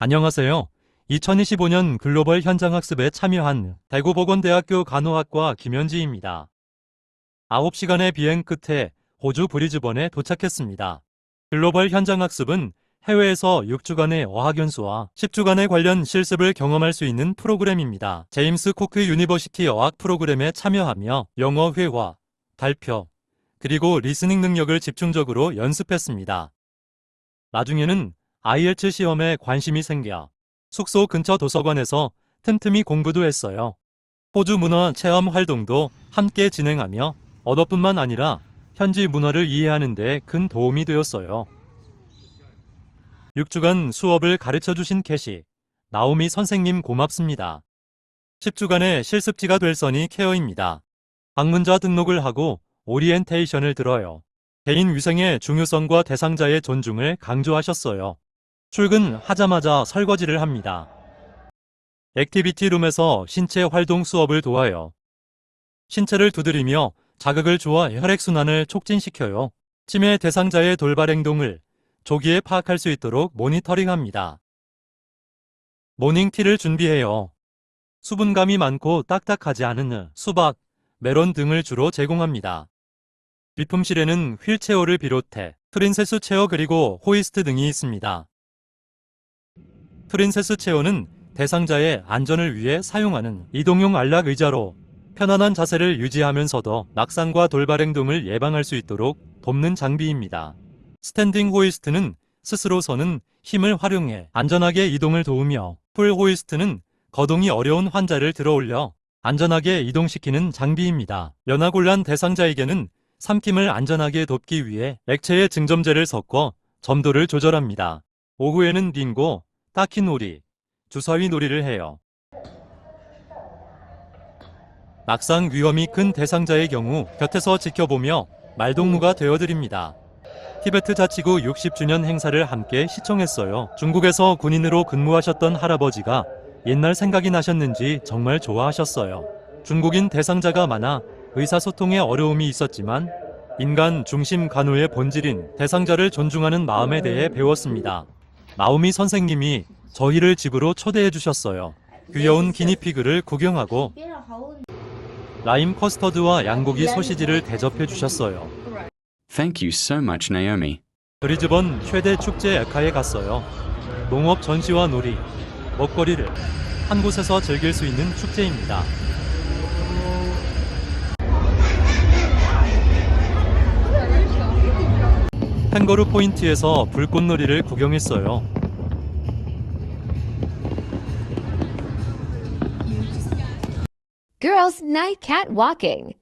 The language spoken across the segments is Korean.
안녕하세요. 2025년 글로벌 현장학습에 참여한 대구보건대학교 간호학과 김현지입니다. 9시간의 비행 끝에 호주 브리즈번에 도착했습니다. 글로벌 현장학습은 해외에서 6주간의 어학연수와 10주간의 관련 실습을 경험할 수 있는 프로그램입니다. 제임스 코크 유니버시티 어학 프로그램에 참여하며 영어 회화, 발표, 그리고 리스닝 능력을 집중적으로 연습했습니다. 나중에는 IELTS 시험에 관심이 생겨 숙소 근처 도서관에서 틈틈이 공부도 했어요. 호주 문화 체험 활동도 함께 진행하며 언어뿐만 아니라 현지 문화를 이해하는 데 큰 도움이 되었어요. 6주간 수업을 가르쳐 주신 캐시, 나오미 선생님 고맙습니다. 10주간의 실습지가 될 써니 케어입니다. 방문자 등록을 하고 오리엔테이션을 들어요. 개인 위생의 중요성과 대상자의 존중을 강조하셨어요. 출근하자마자 설거지를 합니다. 액티비티 룸에서 신체 활동 수업을 도와요. 신체를 두드리며 자극을 주어 혈액순환을 촉진시켜요. 치매 대상자의 돌발 행동을 조기에 파악할 수 있도록 모니터링합니다. 모닝티를 준비해요. 수분감이 많고 딱딱하지 않은 수박, 메론 등을 주로 제공합니다. 비품실에는 휠체어를 비롯해 프린세스 체어 그리고 호이스트 등이 있습니다. 프린세스 체어는 대상자의 안전을 위해 사용하는 이동용 안락 의자로 편안한 자세를 유지하면서도 낙상과 돌발 행 동을 예방할 수 있도록 돕는 장비입니다. 스탠딩 호이스트는 스스로 서는 힘을 활용해 안전하게 이동을 도우며 풀 호이스트는 거동이 어려운 환자를 들어올려 안전하게 이동시키는 장비입니다. 연화곤란 대상자에게는 삼킴을 안전하게 돕기 위해 액체에 증점제를 섞어 점도를 조절합니다. 오후에는 빙고, 따키놀이, 주사위 놀이를 해요. 낙상 위험이 큰 대상자의 경우 곁에서 지켜보며 말동무가 되어드립니다. 티베트 자치구 60주년 행사를 함께 시청했어요. 중국에서 군인으로 근무하셨던 할아버지가 옛날 생각이 나셨는지 정말 좋아하셨어요. 중국인 대상자가 많아 의사소통에 어려움이 있었지만 인간 중심 간호의 본질인 대상자를 존중하는 마음에 대해 배웠습니다. 나오미 선생님이 저희를 집으로 초대해 주셨어요. 귀여운 기니피그를 구경하고 라임 커스터드와 양고기 소시지를 대접해 주셨어요. Thank you so much, Naomi. 브리즈번 최대 축제 에카에 갔어요. 농업 전시와 놀이, 먹거리를 한 곳에서 즐길 수 있는 축제입니다. 캥거루 포인트에서 불꽃놀이를 구경했어요. Girls Night Cat Walking.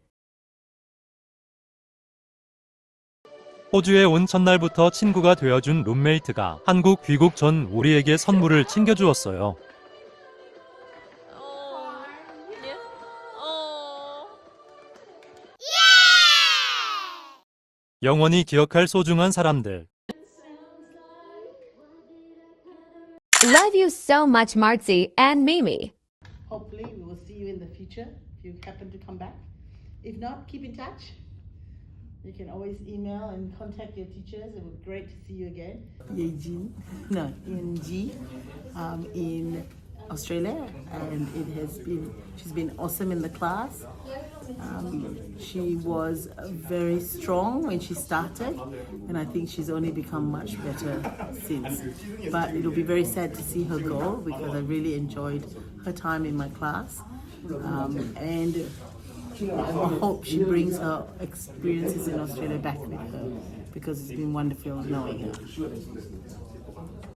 호주에 온 첫날부터 친구가 되어준 룸메이트가 한국 귀국 전 우리에게 선물을 챙겨주었어요. 영원히 기억할 소중한 사람들. Love you so much, Marzi and Mimi. Hopefully, we will see you in the future if you happen to come back. If not, keep in touch. You can always email and contact your teachers. It would be great to see you again. Yejin, no, in G, um, in Australia, and it has been. She's been awesome in the class. Um, she was very strong when she started, and I think she's only become much better since. But it'll be very sad to see her go because I really enjoyed her time in my class, um, and I hope she brings her experiences in Australia back with her because it's been wonderful knowing her.